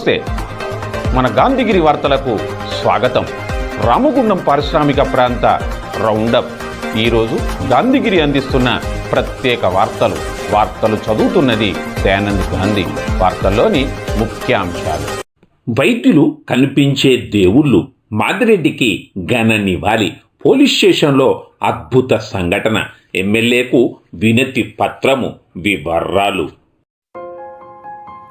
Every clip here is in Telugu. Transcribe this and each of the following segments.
నమస్తే. మన గాంధీగిరి వార్తలకు స్వాగతం. రామగుండం పారిశ్రామిక ప్రాంత రౌండప్. ఈరోజు గాంధీగిరి అందిస్తున్న ప్రత్యేక వార్తలు. వార్తలు చదువుతున్నది దయానంద్ గాంధీ. వార్తల్లోని ముఖ్యాంశాలు. వైద్యులు కనిపించే దేవుళ్ళు మాదిరెడ్డికి ఘన నివాళి. పోలీస్ స్టేషన్లో అద్భుత సంఘటన. ఎమ్మెల్యేకు వినతి పత్రము వివరాలు.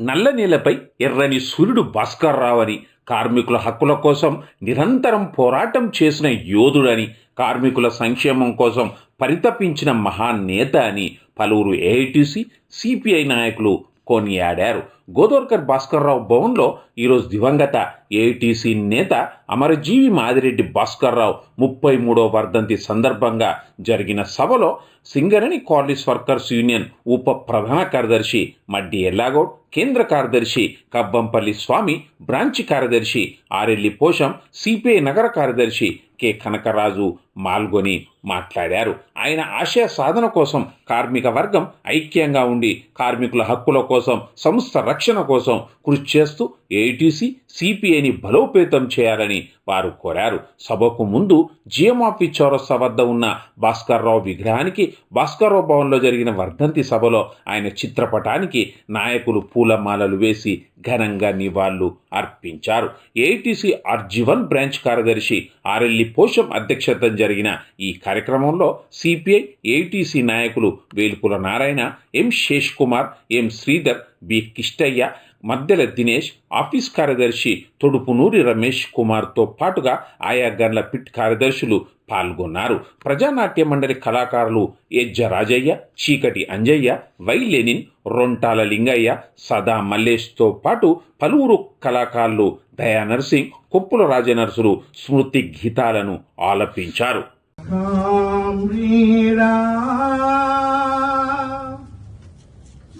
నల్ల నేలపై ఎర్రని సూర్యుడు భాస్కర్రావు అని కార్మికుల హక్కుల కోసం నిరంతరం పోరాటం చేసిన యోధుడని కార్మికుల సంక్షేమం కోసం పరితపించిన మహానేత అని పలువురు ఏఐటీసీ సిపిఐ నాయకులు కొనియాడారు. గోదోర్కర్ భాస్కర్రావు భవన్లో ఈరోజు దివంగత ఏటీసీ నేత అమరజీవి మాదిరెడ్డి భాస్కర్రావు ముప్పై మూడో వర్ధంతి సందర్భంగా జరిగిన సభలో సింగరణి కాలేజ్ వర్కర్స్ యూనియన్ ఉప ప్రధాన కార్యదర్శి మడ్డి ఎల్లాగౌడ్ కేంద్ర కార్యదర్శి కబ్బంపల్లి స్వామి బ్రాంచ్ కార్యదర్శి ఆరెల్లి పోషం సిపిఐ నగర కార్యదర్శి కె కనకరాజు మాల్గొని మాట్లాడారు. ఆయన ఆశయ సాధన కోసం కార్మిక వర్గం ఐక్యంగా ఉండి కార్మికుల హక్కుల కోసం సంస్థ రక్షణ కోసం కృషి చేస్తూ ఏఐటీసీ సిపిఐని బలోపేతం చేయాలని వారు కోరారు. సభకు ముందు జిఎంఆఫీ చౌరస్తా వద్ద ఉన్న భాస్కర్రావు విగ్రహానికి భాస్కర్రావు భవన్లో జరిగిన వర్ధంతి సభలో ఆయన చిత్రపటానికి నాయకులు పూలమాలలు వేసి ఘనంగా నివాళులు అర్పించారు. ఏటీసీ ఆర్జీవన్ బ్రాంచ్ కార్యదర్శి ఆర్ఎల్లి పోషం అధ్యక్షత జరిగిన ఈ కార్యక్రమంలో సిపిఐ ఏటీసీ నాయకులు Velukula Narayana M Shesh Kumar M Sridhar B Kishtaiah Maddela Dinesh office కార్యదర్శి తొడుపునూరి రమేష్ కుమార్తో పాటుగా ఆయా గన్ల పిట్ కార్యదర్శులు పాల్గొన్నారు. ప్రజానాట్య మండలి కళాకారులు ఎజ్జ రాజయ్య చీకటి అంజయ్య వై లెనిన్ రొంటాల లింగయ్య సదా మల్లేష్తో పాటు పలువురు కళాకారులు దయా నర్సింగ్ కొప్పుల రాజనర్సులు స్మృతి గీతాలను ఆలపించారు.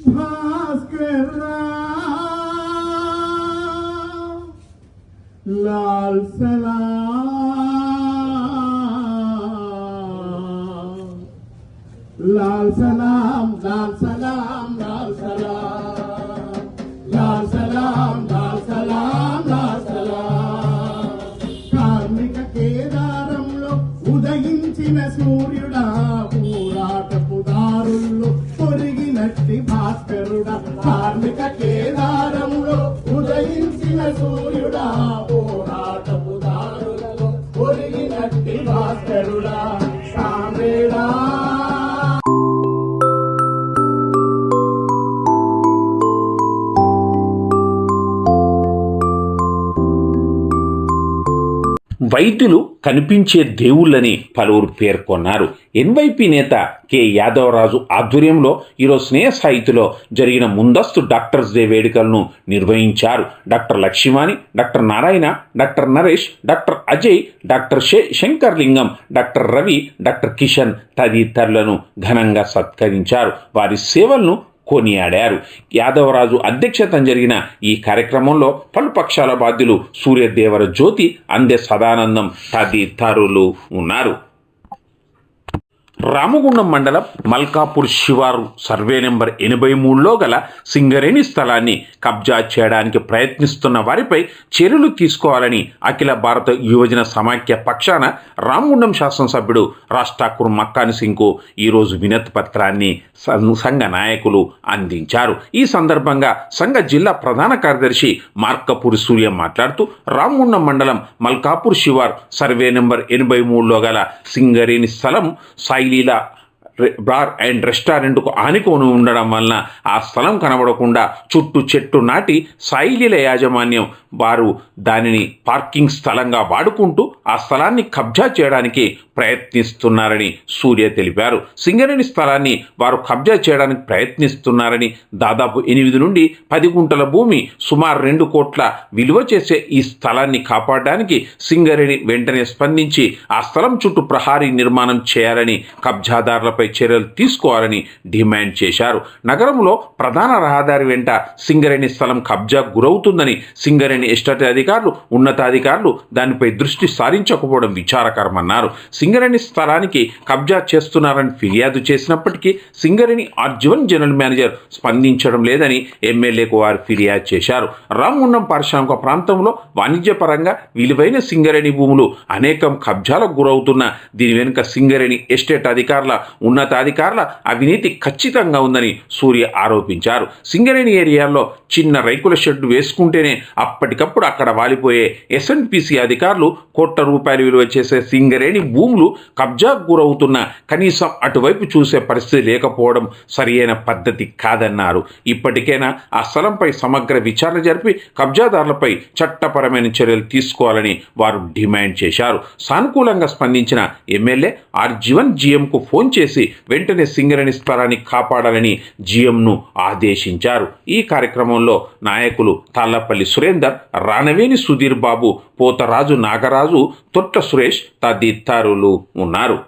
Ram లాల్ సలాం లాల్ సలాం లాల్ సలాం. లాల్ సలాం లాల్ సలాం లాల్ సలాం. కార్మిక కేదారంలో ఉదయించిన సూర్యుడా. వైద్యులు కనిపించే దేవుళ్ళని పలువురు పేర్కొన్నారు. ఎన్వైపి నేత కె. యాదవరాజు ఆధ్వర్యంలో ఈరోజు స్నేహ సాహితిలో జరిగిన ముందస్తు డాక్టర్స్ డే వేడుకలను నిర్వహించారు. Doctor Lakshmani doctor Narayana doctor Naresh doctor Ajay doctor శే Shankar Lingam doctor Ravi doctor Kishan తదితరులను ఘనంగా సత్కరించారు. వారి సేవలను కొనియాడారు. యాదవరాజు అధ్యక్షతన జరిగిన ఈ కార్యక్రమంలో పలు పక్షాల బాధ్యులు సూర్యదేవర జ్యోతి అందె సదానందం తదితరులు ఉన్నారు. రామగుండం మండలం మల్కాపూర్ శివారు సర్వే నెంబర్ ఎనభై మూడులో గల సింగరేణి స్థలాన్ని కబ్జా చేయడానికి ప్రయత్నిస్తున్న వారిపై చర్యలు తీసుకోవాలని అఖిల భారత యువజన సమాఖ్య పక్షాన రామగుండం శాసనసభ్యుడు రాష్ట్రాకూర్ మక్కాని మక్కాన్ సింగ్కు ఈరోజు వినతి పత్రాన్ని సం- సంఘ నాయకులు అందించారు. ఈ సందర్భంగా సంఘ జిల్లా ప్రధాన కార్యదర్శి మార్కపూరి సూర్య మాట్లాడుతూ రామగుండం మండలం మల్కాపూర్ శివార్ సర్వే నెంబర్ ఎనభై మూడులో గల సింగరేణి స్థలం సాయి రె- బార్ అండ్ రెస్టారెంట్కు ఆనుకొని ఉండడం వలన ఆ స్థలం కనబడకుండా చుట్టూ చెట్టు నాటి సాయిలీల యాజమాన్యం వారు దానిని పార్కింగ్ స్థలంగా వాడుకుంటూ ఆ స్థలాన్ని కబ్జా చేయడానికి ప్రయత్నిస్తున్నారని సూర్య తెలిపారు. సింగరేణి స్థలాన్ని వారు కబ్జా చేయడానికి ప్రయత్నిస్తున్నారని దాదాపు ఎనిమిది నుండి పది గుంటల భూమి సుమారు రెండు కోట్ల విలువ చేసే ఈ స్థలాన్ని కాపాడడానికి సింగరేణి వెంటనే స్పందించి ఆ స్థలం చుట్టూ ప్రహారీ నిర్మాణం చేయాలని కబ్జాదారులపై చర్యలు తీసుకోవాలని డిమాండ్ చేశారు. నగరంలో ప్రధాన రహదారి వెంట సింగరేణి స్థలం కబ్జా గురవుతుందని సింగరేణి ఎస్టేట్ అధికారులు ఉన్నతాధికారులు దానిపై దృష్టి సారించకపోవడం విచారకరమన్నారు. సింగ సింగరేణి స్థలానికి కబ్జా చేస్తున్నారని ఫిర్యాదు చేసినప్పటికీ సింగరేణి ఆర్జీవన్ జనరల్ మేనేజర్ స్పందించడం లేదని ఎమ్మెల్యేకు వారు ఫిర్యాదు చేశారు. రామగుండం పారిశ్రామిక ప్రాంతంలో వాణిజ్యపరంగా విలువైన సింగరేణి భూములు అనేకం కబ్జాలకు గురవుతున్న దీని వెనుక సింగరేణి ఎస్టేట్ అధికారుల ఉన్నతాధికారుల అవినీతి ఖచ్చితంగా ఉందని సూర్య ఆరోపించారు. సింగరేణి ఏరియాలో చిన్న రైకుల షెడ్డు వేసుకుంటేనే అప్పటికప్పుడు అక్కడ వాలిపోయే ఎస్ఎన్పిసి అధికారులు కోట్ల రూపాయలు విలువ చేసే సింగరేణి భూములు కబ్జాకు గురవుతున్న కనీసం అటువైపు చూసే పరిస్థితి లేకపోవడం సరియైన పద్ధతి కాదన్నారు. ఇప్పటికైనా ఆ స్థలంపై సమగ్ర విచారణ జరిపి కబ్జాదారులపై చట్టపరమైన చర్యలు తీసుకోవాలని వారు డిమాండ్ చేశారు. సానుకూలంగా స్పందించిన ఎమ్మెల్యే ఆర్ జీవన్ జీఎంకు ఫోన్ చేసి వెంటనే సింగరేణి స్థలాన్ని కాపాడాలని జీఎంను ఆదేశించారు. ఈ కార్యక్రమంలో నాయకులు తాళ్ళపల్లి సురేందర్ రానవేని సుధీర్ బాబు పోతరాజు నాగరాజు తొట్ట సురేష్ తదితరులు ఉన్నారు.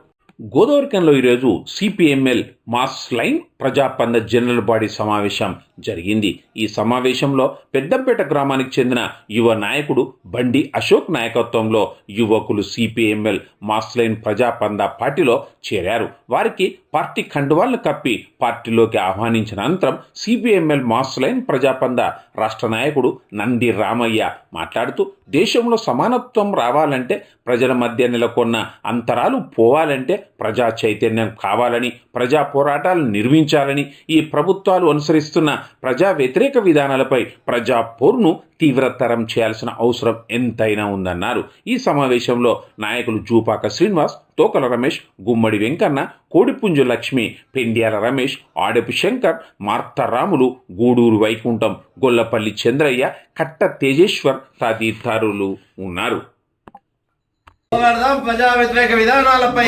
గోదావరికంలో ఈరోజు CPIML mass line Prajapantha general body సమావేశం జరిగింది. ఈ సమావేశంలో పెద్దంపేట గ్రామానికి చెందిన యువ నాయకుడు బండి అశోక్ నాయకత్వంలో యువకులు సిపిఎంఎల్ మాస్ లైన్ ప్రజాపంద పార్టీలో చేరారు. వారికి పార్టీ కండువాలను కప్పి పార్టీలోకి ఆహ్వానించిన అనంతరం సిపిఎంఎల్ మాస్ లైన్ ప్రజాపంద రాష్ట్ర నాయకుడు నంది రామయ్య మాట్లాడుతూ దేశంలో సమానత్వం రావాలంటే ప్రజల మధ్య నెలకొన్న అంతరాలు పోవాలంటే ప్రజా చైతన్యం కావాలని ప్రజా పోరాటాలు నిర్మించాలని ఈ ప్రభుత్వాలు అనుసరిస్తున్న ప్రజా వ్యతిరేక విధానాలపై ప్రజా పోరును తీవ్రతరం చేయాల్సిన అవసరం ఎంతైనా ఉందన్నారు. ఈ సమావేశంలో నాయకులు జూపాక శ్రీనివాస్ తోకల రమేష్ గుమ్మడి వెంకన్న కోడిపుంజు లక్ష్మి పెండ్యాల రమేష్ ఆడపు శంకర్ మార్తరాములు గూడూరు వైకుంఠం గొల్లపల్లి చంద్రయ్య కట్ట తేజేశ్వర్ తదితరులు ఉన్నారు. పోరాడదాం ప్రజా వ్యతిరేక విధానాలపై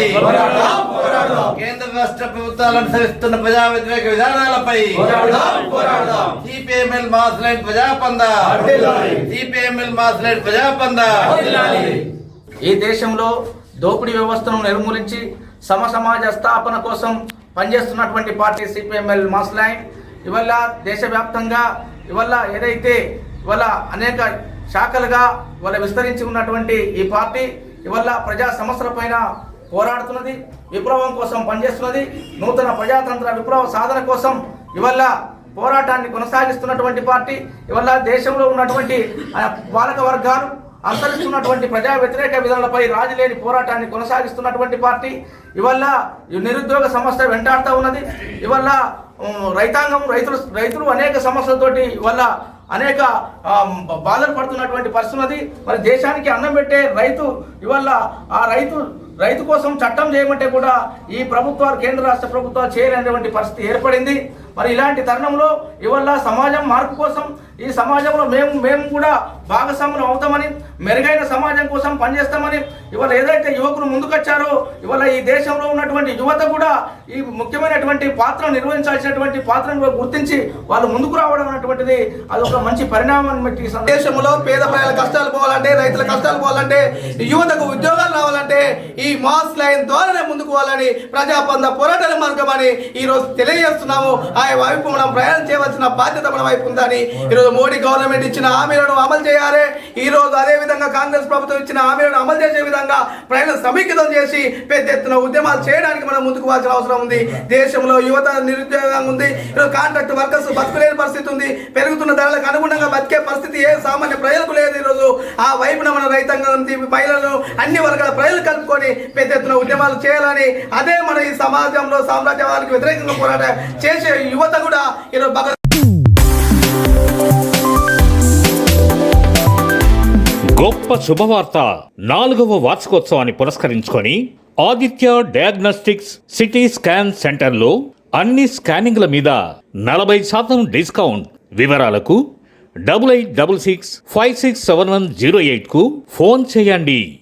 కేంద్ర రాష్ట్ర ప్రభుత్వాలు అనుసరిస్తున్న ప్రజా వ్యతిరేక విధానాలపై CPIML mass line Prajapantha. CPIML mass line Prajapantha. ఈ దేశంలో దోపిడీ వ్యవస్థను నిర్మూలించి సమ సమాజ స్థాపన కోసం పనిచేస్తున్నటువంటి పార్టీ సిపిఎంఎల్ మాస్ లైన్ ఇవల్ల దేశవ్యాప్తంగా ఇవల్ల ఏదైతే ఇవల్ల అనేక శాఖలుగా ఇవాళ విస్తరించి ఉన్నటువంటి ఈ పార్టీ ఇవల్ల ప్రజా సమస్యల పైన పోరాడుతున్నది విప్లవం కోసం పనిచేస్తున్నది నూతన ప్రజాతంత్ర విప్లవ సాధన కోసం ఇవల్ల పోరాటాన్ని కొనసాగిస్తున్నటువంటి పార్టీ ఇవల్ల దేశంలో ఉన్నటువంటి పాలక వర్గాలు అంతరిస్తున్నటువంటి ప్రజా వ్యతిరేక విధానాలపై రాజులేని పోరాటాన్ని కొనసాగిస్తున్నటువంటి పార్టీ ఇవల్ల ఈ నిరుద్యోగ సమస్య వెంటాడుతూ ఉన్నది ఇవల్ల రైతాంగం రైతులు రైతులు అనేక సమస్యలతోటి ఇవల్ల అనేక బాధలు పడుతున్నటువంటి పరిస్థితి ఉన్నది. మరి దేశానికి అన్నం పెట్టే రైతు ఇవల్ల ఆ రైతు రైతు కోసం చట్టం చేయమంటే కూడా ఈ ప్రభుత్వాలు కేంద్ర రాష్ట్ర ప్రభుత్వాలు చేయలేనటువంటి పరిస్థితి ఏర్పడింది. మరి ఇలాంటి తరుణంలో ఇవల్ల సమాజం మార్పు కోసం ఈ సమాజంలో మేము మేము కూడా భాగస్వాములు అవుతామని మెరుగైన సమాజం కోసం పనిచేస్తామని ఇవాళ ఏదైతే యువకులు ముందుకొచ్చారో ఇవాళ ఈ దేశంలో ఉన్నటువంటి యువత కూడా ఈ ముఖ్యమైనటువంటి పాత్ర నిర్వహించాల్సినటువంటి పాత్రను గుర్తించి వాళ్ళు ముందుకు రావడం అనేటువంటిది అది ఒక మంచి పరిణామం బట్టి దేశంలో పేద ప్రజల కష్టాలు పోవాలంటే రైతుల కష్టాలు పోవాలంటే యువతకు ఉద్యోగాలు రావాలంటే ఈ మాస్ లైన్ ద్వారానే ముందుకు పోవాలని ప్రజాపంద పోరాటాల మార్గమని ఈ రోజు తెలియజేస్తున్నాము. ఆ వైపు మనం ప్రయాణం చేయవలసిన బాధ్యత మన వైపు ఉందని ఈరోజు మోడీ గవర్నమెంట్ ఇచ్చిన హామీలను అమలు చేయాలి. ఈ రోజు అదే విధంగా కాంగ్రెస్ ప్రభుత్వం ఇచ్చిన హామీలను అమలు చేసే విధంగా ప్రజలను సమీకృతం చేసి పెద్ద ఎత్తున ఉద్యమాలు చేయడానికి మనం ముందుకు వాల్సిన అవసరం ఉంది. దేశంలో యువత నిరుద్యోగంగా ఉంది. ఈరోజు కాంట్రాక్ట్ వర్కర్స్ బతకలేని పరిస్థితి ఉంది. పెరుగుతున్న ధరలకు అనుగుణంగా బతికే పరిస్థితి ఏ సామాన్య ప్రజలకు లేదు ఈరోజు. ఆ వైపున మన రైతాంగం మహిళలను అన్ని వర్గాల ప్రజలు కలుపుకొని పెద్ద ఎత్తున ఉద్యమాలు చేయాలని అదే మన ఈ సమాజంలో సామ్రాజ్యవాదానికి వ్యతిరేకంగా పోరాట చేసే యువత కూడా ఈరోజు గొప్ప శుభవార్త. నాలుగవ వార్షికోత్సవాన్ని పురస్కరించుకొని ఆదిత్య డయాగ్నోస్టిక్స్ సిటీ స్కాన్ సెంటర్లో అన్ని స్కానింగ్ల మీద నలభై శాతం డిస్కౌంట్. వివరాలకు double eight double six five six seven one zero ఎయిట్కు phone చేయండి.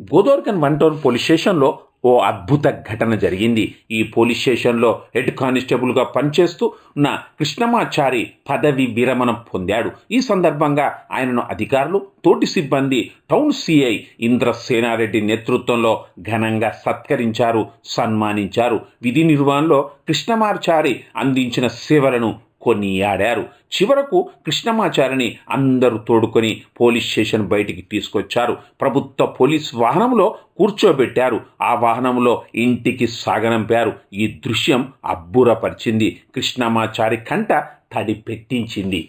గోదోర్కన్ వన్ టౌన్ పోలీస్ స్టేషన్లో ఓ అద్భుత ఘటన జరిగింది. ఈ పోలీస్ స్టేషన్లో హెడ్ కానిస్టేబుల్గా పనిచేస్తూ ఉన్న కృష్ణమాచారి పదవి విరమణ పొందాడు. ఈ సందర్భంగా ఆయనను అధికారులు తోటి సిబ్బంది టౌన్ సిఐ ఇంద్రసేనారెడ్డి నేతృత్వంలో ఘనంగా సత్కరించారు సన్మానించారు. విధి నిర్వహణలో కృష్ణమాచారి అందించిన సేవలను కొనియాడారు. చివరకు కృష్ణమాచారిని అందరూ తోడుకొని పోలీస్ స్టేషన్ బయటికి తీసుకొచ్చారు. ప్రభుత్వ పోలీస్ వాహనంలో కూర్చోబెట్టారు. ఆ వాహనంలో ఇంటికి సాగనంపారు. ఈ దృశ్యం అబ్బురపరిచింది. కృష్ణమాచారి కంట తడి పెట్టించింది.